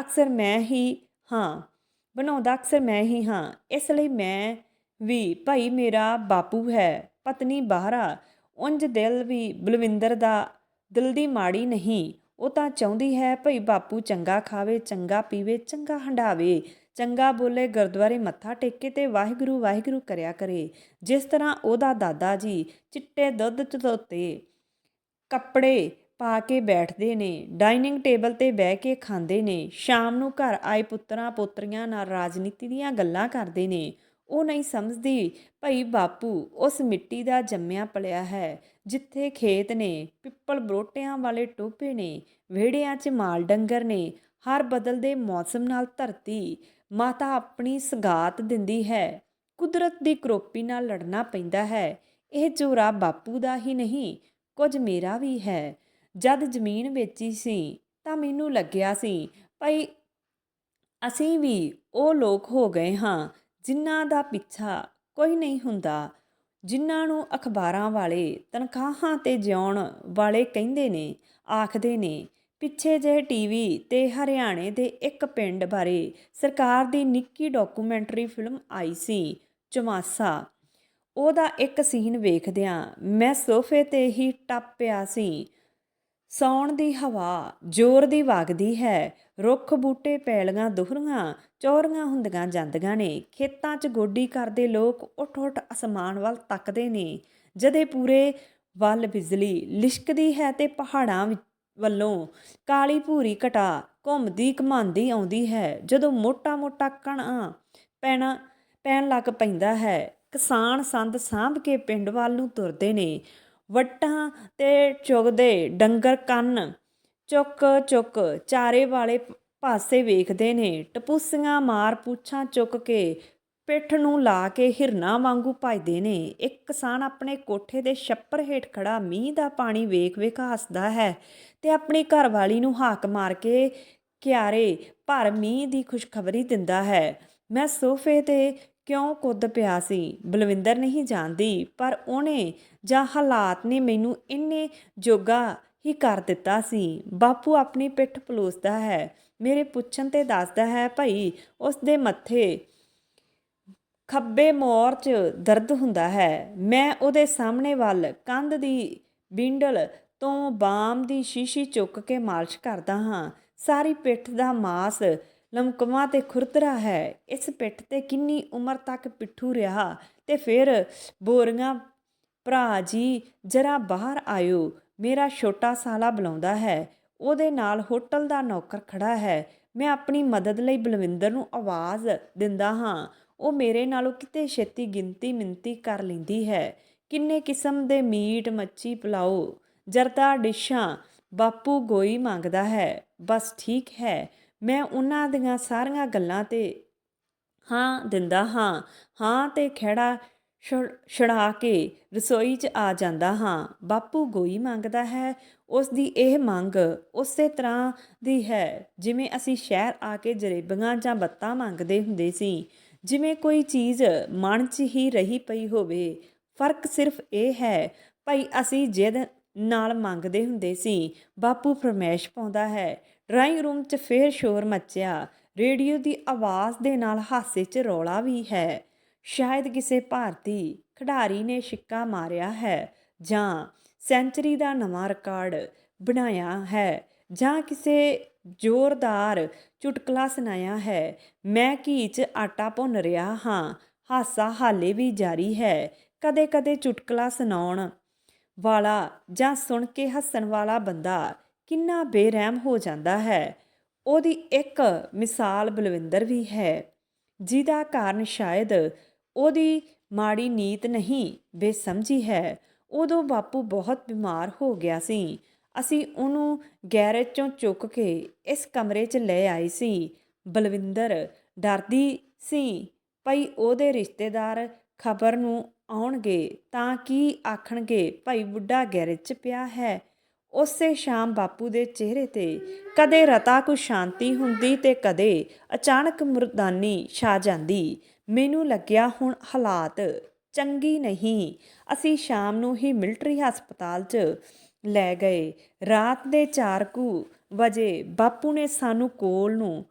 ਅਕਸਰ ਮੈਂ ਹੀ, ਹਾਂ, ਬਣਾਉਂਦਾ ਅਕਸਰ ਮੈਂ ਹੀ, ਹਾਂ। ਇਸ ਲਈ ਮੈਂ ਵੀ, ਭਾਈ ਮੇਰਾ ਬਾਪੂ ਹੈ, ਪਤਨੀ ਬਾਹਰਾ ਉਂਝ ਦਿਲ ਵੀ ਬਲਵਿੰਦਰ ਦਾ ਦਿਲ ਦੀ ਮਾੜੀ ਨਹੀਂ। ਉਹ ਤਾਂ ਚਾਹੁੰਦੀ ਹੈ, ਭਈ ਬਾਪੂ ਚੰਗਾ ਖਾਵੇ, ਚੰਗਾ ਪੀਵੇ, ਚੰਗਾ ਹੰਡਾਵੇ। ਚੰਗਾ ਬੋਲੇ, ਗੁਰਦੁਆਰੇ ਮੱਥਾ ਟੇਕੇ ਤੇ ਵਾਹਿਗੁਰੂ ਵਾਹਿਗੁਰੂ ਕਰਿਆ ਕਰੇ। ਜਿਸ ਤਰ੍ਹਾਂ ਉਹਦਾ ਦਾਦਾ ਜੀ ਚਿੱਟੇ ਦੁੱਧ ਚ ਧੋਤੇ ਕੱਪੜੇ ਪਾ ਕੇ ਬੈਠਦੇ ਨੇ, ਡਾਈਨਿੰਗ ਟੇਬਲ ਤੇ ਬਹਿ ਕੇ ਖਾਂਦੇ ਨੇ, ਸ਼ਾਮ ਨੂੰ ਘਰ ਆਏ ਪੁੱਤਰਾਂ ਪੋਤਰੀਆਂ ਨਾਲ ਰਾਜਨੀਤੀ ਦੀਆਂ ਗੱਲਾਂ ਕਰਦੇ ਨੇ। ਉਹ ਨਹੀਂ ਸਮਝਦੀ, ਭਈ ਬਾਪੂ, ਉਸ ਮਿੱਟੀ ਦਾ ਜੰਮਿਆ ਪਲਿਆ ਹੈ, ਜਿੱਥੇ ਖੇਤ ਨੇ, ਪਿੱਪਲ ਬਰੋਟਿਆਂ ਵਾਲੇ ਟੋਪੇ ਨੇ, ਵਿਹੜਿਆਂ 'ਚ ਮਾਲ ਡੰਗਰ ਨੇ, ਹਰ ਬਦਲਦੇ ਮੌਸਮ ਨਾਲ ਧਰਤੀ, ਮਾਤਾ ਆਪਣੀ ਸਗਾਤ ਦਿੰਦੀ ਹੈ, ਕੁਦਰਤ ਦੀ ਕਰੋਪੀ ਨਾਲ ਲੜਨਾ ਪੈਂਦਾ ਹੈ, ਇਹ ਝੋਰਾ ਬਾਪੂ ਦਾ ਹੀ ਨਹੀਂ, ਕੁਝ ਮੇਰਾ ਵੀ ਹੈ। ਜਦ ਜ਼ਮੀਨ ਵੇਚੀ ਸੀ ਤਾਂ ਮੈਨੂੰ ਲੱਗਿਆ ਸੀ, ਭਈ ਅਸੀਂ ਵੀ ਉਹ ਲੋਕ ਹੋ ਗਏ ਹਾਂ ਜਿਨ੍ਹਾਂ ਦਾ ਪਿੱਛਾ ਕੋਈ ਨਹੀਂ ਹੁੰਦਾ, ਜਿਨ੍ਹਾਂ ਨੂੰ ਅਖਬਾਰਾਂ ਵਾਲੇ, ਤਨਖਾਹਾਂ ਤੇ ਜਿਉਣ ਵਾਲੇ ਕਹਿੰਦੇ ਨੇ, ਆਖਦੇ ਨੇ, ਪਿੱਛੇ ਜੇ ਟੀਵੀ ਤੇ ਹਰਿਆਣੇ ਦੇ ਇੱਕ ਪਿੰਡ ਬਾਰੇ ਸਰਕਾਰ ਦੀ ਨਿੱਕੀ ਡਾਕੂਮੈਂਟਰੀ ਫਿਲਮ ਆਈ ਸੀ, ਚਮਾਸਾ। ਉਹਦਾ ਇੱਕ ਸੀਨ ਵੇਖਦਿਆਂ ਮੈਂ ਸੋਫੇ ਤੇ ਹੀ ਟੱਪ ਪਿਆ ਸੀ ਸੌਣ ਦੀ ਹਵਾ ਜ਼ੋਰ ਦੀ ਵਗਦੀ ਹੈ। ਰੁੱਖ, ਬੂਟੇ, ਪੈਲੀਆਂ, ਦੁਹਰੀਆਂ, ਚੌਰੀਆਂ ਹੁੰਦੀਆਂ ਜਾਂਦੀਆਂ ਨੇ। ਖੇਤਾਂ 'ਚ ਗੋਡੀ ਕਰਦੇ ਲੋਕ ਉੱਠ-ਉੱਠ ਅਸਮਾਨ ਵੱਲ ਤੱਕਦੇ ਨੇ। ਜਦੇ ਪੂਰੇ ਵੱਲ ਬਿਜਲੀ ਲਿਸ਼ਕਦੀ ਹੈ ਤੇ ਪਹਾੜਾਂ ਵੱਲੋਂ ਕਾਲੀ ਭੂਰੀ ਘਟਾ ਘੁੰਮਦੀ ਘਮਾਉਂਦੀ ਆਉਂਦੀ ਹੈ। ਜਦੋਂ ਮੋਟਾ-ਮੋਟਾ ਕਣਾ ਪੈਣਾ, ਪੈਣ ਲੱਗ ਪੈਂਦਾ ਹੈ, ਕਿਸਾਨ ਸੰਦ ਸਾਂਭ ਕੇ ਪਿੰਡ ਵੱਲ ਨੂੰ ਤੁਰਦੇ ਨੇ। ਵੱਟਾਂ ਤੇ ਚੁਗਦੇ ਡੰਗਰ ਕੰਨ। ਚੁੱਕ ਚੁੱਕ, ਚਾਰੇ ਵਾਲੇ ਪਾਸੇ ਵੇਖਦੇ ਨੇ। ਟਪੂਸੀਆਂ ਮਾਰ ਪੁੱਛਾਂ ਚੁੱਕ ਕੇ ਪਿੱਠ ਨੂੰ ਲਾ ਕੇ ਹਿਰਨਾ ਵਾਂਗੂ ਭਜਦੇ ਨੇ। ਇੱਕ ਕਿਸਾਨ ਆਪਣੇ ਕੋਠੇ ਦੇ ਛੱਪਰ ਹੇਠ ਖੜਾ ਮੀਂਹ ਦਾ ਪਾਣੀ ਵੇਖ ਵੇਖ ਹੱਸਦਾ ਹੈ ਤੇ ਆਪਣੀ ਘਰਵਾਲੀ ਨੂੰ ਹਾਕ ਮਾਰ ਕੇ ਕਿਆਰੇ ਭਰ ਮੀਂਹ ਦੀ ਖੁਸ਼ਖਬਰੀ ਦਿੰਦਾ ਹੈ। ਮੈਂ ਸੋਫੇ ਤੇ ਕਿਉਂ ਕੁੱਦ ਪਿਆ ਸੀ? ਬਲਵਿੰਦਰ ਨਹੀਂ ਜਾਣਦੀ, ਪਰ ਉਹਨੇ ਜਾਂ ਹਾਲਾਤ ਨੇ ਮੈਨੂੰ ਇੰਨੇ ਜੋਗਾ ਹੀ ਕਰ ਦਿੱਤਾ ਸੀ। ਬਾਪੂ ਆਪਣੀ ਪਿੱਠ ਪਲੋਸਦਾ ਹੈ, ਮੇਰੇ ਪੁੱਛਣ ਤੇ ਦੱਸਦਾ ਹੈ, ਭਾਈ ਉਸ ਦੇ ਮੱਥੇ ਖੱਬੇ ਮੋਰ 'ਚ ਦਰਦ ਹੁੰਦਾ ਹੈ। ਮੈਂ ਉਹਦੇ ਸਾਹਮਣੇ ਵੱਲ ਕੰਧ ਦੀ ਬਿੰਡਲ ਤੋਂ ਬਾਮ ਦੀ ਸ਼ੀਸ਼ੀ ਚੁੱਕ ਕੇ ਮਾਲਿਸ਼ ਕਰਦਾ ਹਾਂ। ਸਾਰੀ ਪਿੱਠ ਦਾ ਮਾਸ ਲਮਕਵਾ ਤੇ ਖੁਰਦਰਾ ਹੈ। ਇਸ ਪਿੱਠ ਤੇ ਕਿੰਨੀ ਉਮਰ ਤੱਕ ਪਿੱਠੂ ਰਿਹਾ? ਤੇ ਫਿਰ ਬੋਰੀਆਂ, ਭਰਾ ਜੀ, ਜਰਾ ਬਾਹਰ ਆਇਓ। ਮੇਰਾ ਛੋਟਾ ਸਾਲਾ ਬੁਲਾਉਂਦਾ ਹੈ। ਉਹਦੇ ਨਾਲ ਹੋਟਲ ਦਾ ਨੌਕਰ ਖੜਾ ਹੈ। ਮੈਂ ਆਪਣੀ ਮਦਦ ਲਈ ਬਲਵਿੰਦਰ ਨੂੰ ਆਵਾਜ਼ ਦਿੰਦਾ ਹਾਂ। ਉਹ ਮੇਰੇ ਨਾਲੋਂ ਕਿਤੇ ਛੇਤੀ ਗਿਣਤੀ ਮਿੰਤੀ ਕਰ ਲੈਂਦੀ ਹੈ। ਕਿੰਨੇ ਕਿਸਮ ਦੇ ਮੀਟ, ਮੱਛੀ ਪਲਾਓ। ਜਰਦਾ ਡਿਸ਼ਾਂ ਬਾਪੂ ਗੋਈ ਮੰਗਦਾ ਹੈ। ਬਸ ਠੀਕ ਹੈ। ਮੈਂ ਉਹਨਾਂ ਦੀਆਂ ਸਾਰੀਆਂ ਗੱਲਾਂ ਤੇ ਹਾਂ ਦਿੰਦਾ ਹਾਂ ਹਾਂ ਤੇ ਖੇੜਾ ਛੜਾ ਕੇ ਰਸੋਈ 'ਚ ਆ ਜਾਂਦਾ ਹਾਂ। ਬਾਪੂ ਗੋਈ ਮੰਗਦਾ ਹੈ ਉਸ ਦੀ ਇਹ ਮੰਗ ਉਸੇ ਤਰ੍ਹਾਂ ਦੀ ਹੈ ਜਿਵੇਂ ਅਸੀਂ ਸ਼ਹਿਰ ਆ ਕੇ ਜਰੇਬੀਆਂ ਜਾਂ ਬੱਤਾਂ ਮੰਗਦੇ ਹੁੰਦੇ ਸੀ। ਜਿਵੇਂ ਕੋਈ ਚੀਜ਼ ਮਨ 'ਚ ਹੀ ਰਹੀ ਪਈ ਹੋਵੇ, ਫ਼ਰਕ ਸਿਰਫ ਇਹ ਹੈ, ਭਾਈ ਅਸੀਂ ਜਿੱਦ ਨਾਲ ਮੰਗਦੇ ਹੁੰਦੇ ਸੀ। ਬਾਪੂ ਫਰਮੈਸ਼ ਪਾਉਂਦਾ ਹੈ ਡਰਾਇੰਗ ਰੂਮ 'ਚ ਫੇਰ ਸ਼ੋਰ ਮੱਚਿਆ। ਰੇਡੀਓ ਦੀ ਆਵਾਜ਼ ਦੇ ਨਾਲ ਹਾਸੇ 'ਚ ਰੌਲਾ ਵੀ ਹੈ। ਸ਼ਾਇਦ ਕਿਸੇ ਭਾਰਤੀ ਖਿਡਾਰੀ ਨੇ ਛਿੱਕਾ ਮਾਰਿਆ ਹੈ ਜਾਂ ਸੈਂਚਰੀ ਦਾ ਨਵਾਂ ਰਿਕਾਰਡ ਬਣਾਇਆ ਹੈ ਜਾਂ ਕਿਸੇ ਜ਼ੋਰਦਾਰ ਚੁਟਕਲਾ ਸੁਣਾਇਆ ਹੈ। ਮੈਂ ਘੀ 'ਚ ਆਟਾ ਭੁੰਨ ਰਿਹਾ ਹਾਂ? ਹਾਸਾ ਹਾਲੇ ਵੀ ਜਾਰੀ ਹੈ। ਕਦੇ-ਕਦੇ ਚੁਟਕਲਾ ਸੁਣਾਉਣ ਵਾਲਾ ਜਾਂ ਸੁਣ ਕੇ ਹੱਸਣ ਵਾਲਾ ਬੰਦਾ ਕਿੰਨਾ ਬੇਰਹਿਮ ਹੋ ਜਾਂਦਾ ਹੈ। ਉਹਦੀ ਇੱਕ ਮਿਸਾਲ ਬਲਵਿੰਦਰ ਵੀ ਹੈ, ਜਿਹਦਾ ਕਾਰਨ ਸ਼ਾਇਦ ਉਹਦੀ ਮਾੜੀ ਨੀਤ ਨਹੀਂ, ਬੇਸਮਝੀ ਹੈ। ਉਦੋਂ ਬਾਪੂ ਬਹੁਤ ਬਿਮਾਰ ਹੋ ਗਿਆ ਸੀ। ਅਸੀਂ ਉਹਨੂੰ ਗੈਰੇਜ ਚੋਂ ਚੁੱਕ ਕੇ ਇਸ ਕਮਰੇ 'ਚ ਲੈ ਆਏ ਸੀ। ਬਲਵਿੰਦਰ ਡਰਦੀ ਸੀ, ਭਈ ਉਹਦੇ ਰਿਸ਼ਤੇਦਾਰ ਖਬਰ ਨੂੰ ਆਉਣਗੇ ਤਾਂ ਕੀ ਆਖਣਗੇ, ਭਾਈ ਬੁੱਢਾ ਗੈਰੇਜ 'ਚ ਪਿਆ ਹੈ। ਉਸੇ ਸ਼ਾਮ ਬਾਪੂ ਦੇ ਚਿਹਰੇ ਤੇ ਕਦੇ ਰਤਾ ਕੁ ਸ਼ਾਂਤੀ ਹੁੰਦੀ ਤੇ ਕਦੇ ਅਚਾਨਕ ਮੁਰਦਾਨੀ ਛਾ ਜਾਂਦੀ। ਮੈਨੂੰ ਲੱਗਿਆ ਹੁਣ ਹਾਲਾਤ ਚੰਗੀ ਨਹੀਂ। ਅਸੀਂ ਸ਼ਾਮ ਨੂੰ ਹੀ ਮਿਲਟਰੀ ਹਸਪਤਾਲ 'ਚ ਲੈ ਗਏ। ਰਾਤ ਦੇ 4 ਕੁ ਵਜੇ ਬਾਪੂ ਨੇ ਸਾਨੂੰ ਕੋਲ ਨੂੰ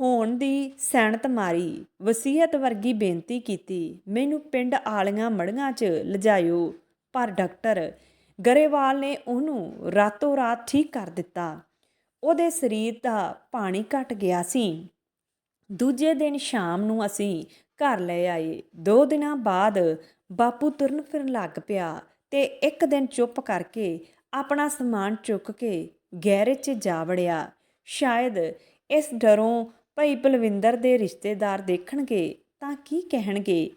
ਹੋਣ ਦੀ ਸੈਣਤ ਮਾਰੀ। ਵਸੀਅਤ ਵਰਗੀ ਬੇਨਤੀ ਕੀਤੀ। ਮੈਨੂੰ ਪਿੰਡ ਆਲੀਆਂ ਮੜੀਆਂ 'ਚ ਲਿਜਾਇਓ। ਪਰ ਡਾਕਟਰ ਗਰੇਵਾਲ ਨੇ ਉਹਨੂੰ ਰਾਤੋਂ ਰਾਤ ਠੀਕ ਕਰ ਦਿੱਤਾ। ਉਹਦੇ ਸਰੀਰ ਦਾ ਪਾਣੀ ਘਟ ਗਿਆ ਸੀ। ਦੂਜੇ ਦਿਨ ਸ਼ਾਮ ਨੂੰ ਅਸੀਂ ਘਰ ਲੈ ਆਏ। ਦੋ ਦਿਨਾਂ ਬਾਅਦ ਬਾਪੂ ਤੁਰਨ ਫਿਰਨ ਲੱਗ ਪਿਆ ਤੇ ਇੱਕ ਦਿਨ ਚੁੱਪ ਕਰਕੇ ਆਪਣਾ ਸਮਾਨ ਚੁੱਕ ਕੇ ਗੈਰੇਜ 'ਚ ਜਾ ਵੜਿਆ। ਸ਼ਾਇਦ ਇਸ ਡਰੋਂ ਭਈ ਬਲਵਿੰਦਰ ਦੇ ਰਿਸ਼ਤੇਦਾਰ ਦੇਖਣਗੇ ਤਾਂ ਕੀ ਕਹਿਣਗੇ।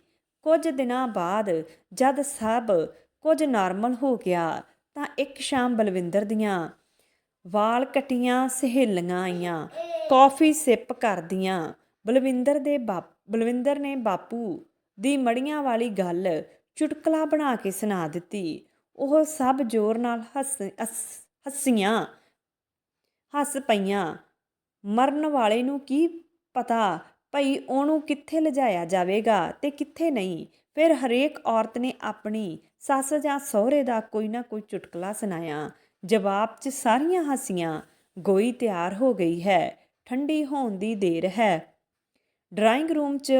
ਕੁਝ ਦਿਨਾਂ ਬਾਅਦ ਜਦ ਸਭ ਕੁਝ ਨਾਰਮਲ ਹੋ ਗਿਆ ਤਾਂ ਇੱਕ ਸ਼ਾਮ ਬਲਵਿੰਦਰ ਦੀਆਂ ਵਾਲ ਕਟੀਆਂ ਸਹੇਲੀਆਂ ਆਈਆਂ, ਕਾਫੀ ਸਿਪ ਕਰਦੀਆਂ। ਬਲਵਿੰਦਰ ਦੇ ਬਾਪ, ਬਲਵਿੰਦਰ ਨੇ ਬਾਪੂ ਦੀ ਮੜੀਆਂ ਵਾਲੀ ਗੱਲ ਚੁਟਕਲਾ ਬਣਾ ਕੇ ਸੁਣਾ ਦਿੱਤੀ। ਉਹ ਸਭ ਜ਼ੋਰ ਨਾਲ ਹੱਸ, ਹੱਸ- ਹੱਸੀਆਂ, ਹੱਸ ਪਈਆਂ। ਮਰਨ ਵਾਲੇ ਨੂੰ ਕੀ ਪਤਾ ਭਈ ਉਹਨੂੰ ਕਿੱਥੇ ਲਿਜਾਇਆ ਜਾਵੇਗਾ ਤੇ ਕਿੱਥੇ ਨਹੀਂ। ਫਿਰ ਹਰੇਕ ਔਰਤ ਨੇ ਆਪਣੀ ਸੱਸ ਜਾਂ ਸਹੁਰੇ ਦਾ ਕੋਈ ਨਾ ਕੋਈ ਚੁਟਕਲਾ ਸੁਣਾਇਆ। ਜਵਾਬ 'ਚ ਸਾਰੀਆਂ ਹੱਸੀਆਂ, ਗੋਈ ਤਿਆਰ ਹੋ ਗਈ ਹੈ ਠੰਡੀ ਹੋਣ ਦੀ ਦੇਰ ਹੈ। ਡਰਾਇੰਗ ਰੂਮ 'ਚ,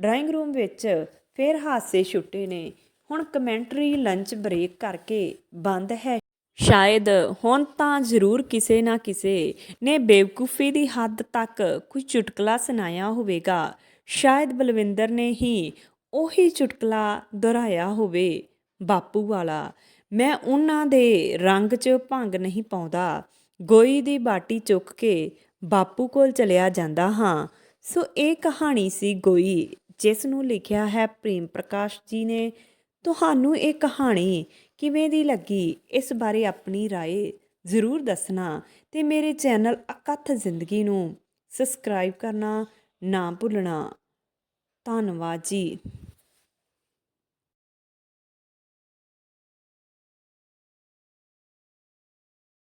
ਡਰਾਇੰਗ ਰੂਮ ਵਿੱਚ ਫਿਰ ਹਾਸੇ ਛੁੱਟੇ ਨੇ। ਹੁਣ ਕਮੈਂਟਰੀ ਲੰਚ ਬ੍ਰੇਕ ਕਰਕੇ ਬੰਦ ਹੈ। ਸ਼ਾਇਦ ਹੁਣ ਤਾਂ ਜ਼ਰੂਰ ਕਿਸੇ ਨਾ ਕਿਸੇ ਨੇ ਬੇਵਕੂਫੀ ਦੀ ਹੱਦ ਤੱਕ ਕੋਈ ਚੁਟਕਲਾ ਸੁਣਾਇਆ ਹੋਵੇਗਾ। ਸ਼ਾਇਦ ਬਲਵਿੰਦਰ ਨੇ ਹੀ ਉਹੀ ਚੁਟਕਲਾ ਦੁਹਰਾਇਆ ਹੋਵੇ ਬਾਪੂ ਵਾਲਾ ਮੈਂ ਉਹਨਾਂ ਦੇ ਰੰਗ 'ਚ ਭੰਗ ਨਹੀਂ ਪਾਉਂਦਾ ਗੋਈ ਦੀ ਬਾਟੀ ਚੁੱਕ ਕੇ ਬਾਪੂ ਕੋਲ ਚਲਿਆ ਜਾਂਦਾ ਹਾਂ ਸੋ ਇਹ ਕਹਾਣੀ ਸੀ ਗੋਈ ਜਿਸ ਨੂੰ ਲਿਖਿਆ ਹੈ ਪ੍ਰੇਮ ਪ੍ਰਕਾਸ਼ ਜੀ ਨੇ ਤੁਹਾਨੂੰ ਇਹ ਕਹਾਣੀ ਕਿਵੇਂ ਦੀ ਲੱਗੀ ਇਸ ਬਾਰੇ ਆਪਣੀ رائے ਜ਼ਰੂਰ ਦੱਸਣਾ ਤੇ ਮੇਰੇ ਚੈਨਲ ਅਕਥ ਜ਼ਿੰਦਗੀ ਨੂੰ ਸਬਸਕ੍ਰਾਈਬ ਕਰਨਾ ਨਾ ਭੁੱਲਣਾ ਧੰਨਵਾਦ ਜੀ